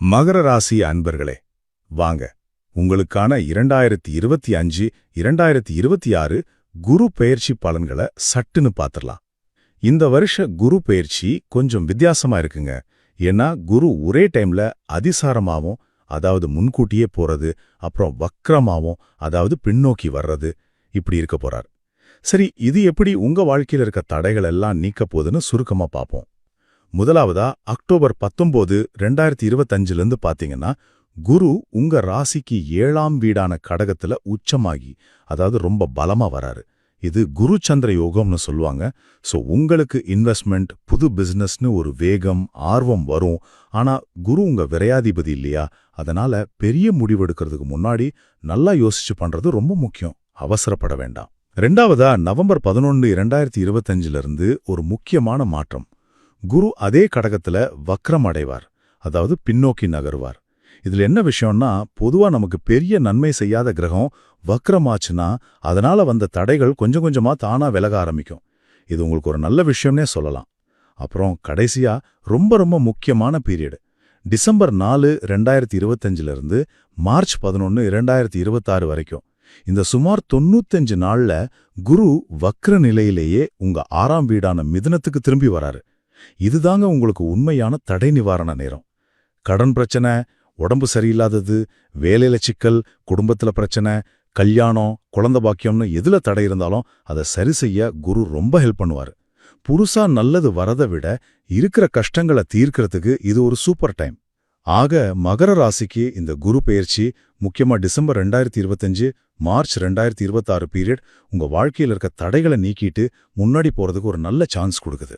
மகர ராசி அன்பர்களே வாங்க. உங்களுக்கான இரண்டாயிரத்தி இருபத்தி அஞ்சு இரண்டாயிரத்தி இருபத்தி ஆறு குரு பெயர்ச்சி பலன்களை சட்டுன்னு பார்த்துடலாம் இந்த வருஷ குரு பெயர்ச்சி கொஞ்சம் வித்தியாசமா இருக்குங்க. ஏன்னா குரு ஒரே டைம்ல அதிசாரமாவும் அதாவது முன்கூட்டியே போறது அப்புறம் வக்ரமாவும் அதாவது பின்னோக்கி வர்றது இப்படி இருக்க போறார். சரி இது எப்படி உங்க வாழ்க்கையில இருக்க தடைகள் எல்லாம் நீக்க போகுதுன்னு சுருக்கமா பார்ப்போம் முதலாவதா அக்டோபர் பத்தொம்போது ரெண்டாயிரத்தி இருபத்தஞ்சுல இருந்து பாத்தீங்கன்னா குரு உங்க ராசிக்கு ஏழாம் வீடான கடகத்துல உச்சமாகி அதாவது ரொம்ப பலமா வராரு. இது குரு சந்திர யோகம்னு சொல்லுவாங்க. சோ உங்களுக்கு இன்வெஸ்ட்மெண்ட் புது பிசினஸ்னு ஒரு வேகம் ஆர்வம் வரும். ஆனா குரு உங்க விரையாதிபதி இல்லையா? அதனால பெரிய முடிவெடுக்கிறதுக்கு முன்னாடி நல்லா யோசிச்சு பண்றது ரொம்ப முக்கியம். அவசரப்பட வேண்டாம். ரெண்டாவதா நவம்பர் பதினொன்று இரண்டாயிரத்தி இருபத்தஞ்சிலிருந்து ஒரு முக்கியமான மாற்றம். குரு அதே கடகத்துல வக்ரம் அடைவார். அதாவது பின்னோக்கி நகருவார். இதுல என்ன விஷயம்னா பொதுவா நமக்கு பெரிய நன்மை செய்யாத கிரகம் வக்ரமாச்சுன்னா அதனால வந்த தடைகள் கொஞ்சம் கொஞ்சமா தானா விலக ஆரம்பிக்கும். இது உங்களுக்கு ஒரு நல்ல விஷயம்னே சொல்லலாம். அப்புறம் கடைசியா ரொம்ப ரொம்ப முக்கியமான பீரியடு. டிசம்பர் நாலு ரெண்டாயிரத்தி இருபத்தஞ்சிலிருந்து மார்ச் பதினொன்னு இரண்டாயிரத்தி இருபத்தாறு வரைக்கும். இந்த சுமார் தொண்ணூத்தஞ்சு நாள்ல குரு வக்ர நிலையிலேயே உங்க ஆறாம் வீடான மிதுனத்துக்கு திரும்பி வராரு. இதுதாங்க உங்களுக்கு உண்மையான தடை நிவாரண நேரம். கடன் பிரச்சனை உடம்பு சரியில்லாதது வேலையில சிக்கல் குடும்பத்துல பிரச்சனை கல்யாணம் குழந்த பாக்கியம்னு எதுல தடை இருந்தாலும் அதை சரி செய்ய குரு ரொம்ப ஹெல்ப் பண்ணுவாரு. புதுசா நல்லது வரதை விட இருக்கிற கஷ்டங்களை தீர்க்கறதுக்கு இது ஒரு சூப்பர் டைம் ஆக மகர ராசிக்கு இந்த குரு பெயர்ச்சி முக்கியமா டிசம்பர் ரெண்டாயிரத்தி இருபத்தஞ்சு மார்ச் ரெண்டாயிரத்தி இருபத்தாறு பீரியட் உங்க வாழ்க்கையில் இருக்க தடைகளை நீக்கிட்டு முன்னாடி போறதுக்கு ஒரு நல்ல சான்ஸ் கொடுக்குது.